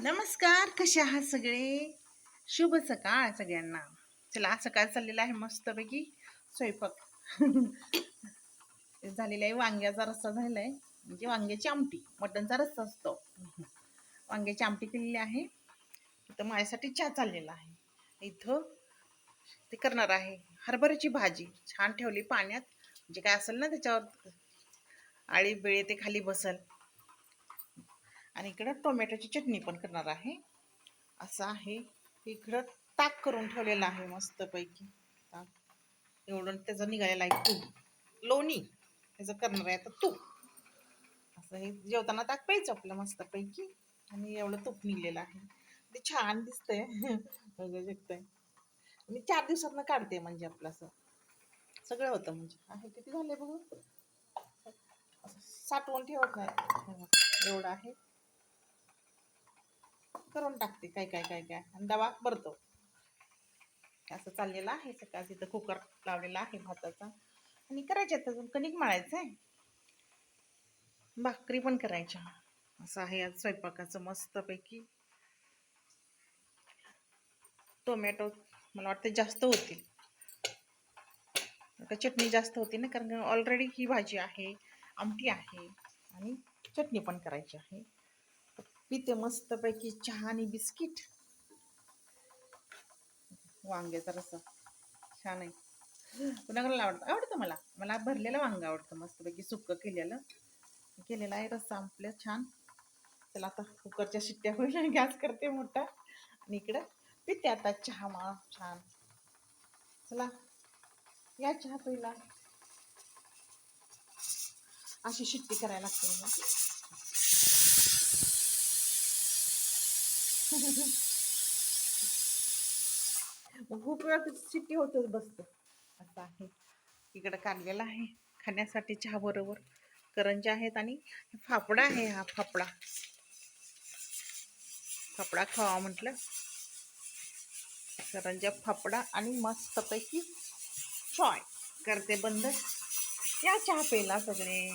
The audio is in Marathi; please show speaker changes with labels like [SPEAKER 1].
[SPEAKER 1] नमस्कार कसे आहात सगळे? शुभ सकाळ सगळ्यांना. चला आज सकाळ चाललेला आहे मस्तपैकी. स्वयंपाक. झालेला आहे वांग्याचा रस्सा झालेला आहे म्हणजे वांग्याची आमटी मटणचा रस्सा असतो. वांग्याची आमटी केलेली आहे. इथं माझ्यासाठी चहा चाललेला आहे. इथं ते करणार आहे. हरभऱ्याची भाजी. छान ठेवली पाण्यात. म्हणजे काय असेल ना त्याच्यावर. आळी बिळी ते खाली बसल. आणि इकडं टोमॅटोची चटणी पण करणार आहे. असं आहे. इकडं ताक करून ठेवलेलं आहे मस्तपैकी. ताक. एवढं त्याचं निघालेलं आहे तूप. लोणी त्याचं करणार आहे आता तूप. असं हे जेवताना ताक प्यायचं आपलं मस्तपैकी. आणि एवढं तूप निघलेलं आहे. ते छान दिसतंय. बघू शकतंय. मी चार दिवसातनं काढते म्हणजे आपलं असं. सगळं होतं म्हणजे. आहे किती झाले बघू? असं साठवून ठेवत नाही. एवढं आहे. करून टाकते. काय काय काय काय. आणि दवा भरतो. असं चाललेलं आहे सकाळ तिथं कुकर लावलेला आहे भाताचा. आणि करायचे अजून. कणिक मळायचं आहे भाकरी पण करायच्या. असं आहे आज स्वयंपाकाचं मस्तपैकी. टोमॅटो मला वाटतं जास्त होतील. का चटणी जास्त होती ना कारण ऑलरेडी ही भाजी आहे आमटी आहे. आणि चटणी पण करायची आहे. पिते मस्तपैकी चहा आणि बिस्किट. वांग्याचा रसा छान आहे. कुणाकडे आवडतं? आवडतं मला. मला भरलेलं वांग आवडतं मस्तपैकी. सुक्क केलेलं. केलेलं आहे रस्सा आपलं छान. चला आता कुकरच्या शिट्ट्या होईल गॅस करते मोठा. आणि इकडं पिते आता चहा मा छान. चला. या चहा पहिला. अशी शिट्टी करायला लागते मला. मग खूप वेळा शिट्टी होतच बसतं. असं आहे. इकडं काढलेलं आहे. खाण्यासाठी चहा बरोबर. करंजा आहेत आणि फाफडा आहे हा फाफडा. फापडा खावा म्हटलं. करंजा फाफडा आणि मस्तपैकी चॉय करते बंद. या चहा पेला सगळे.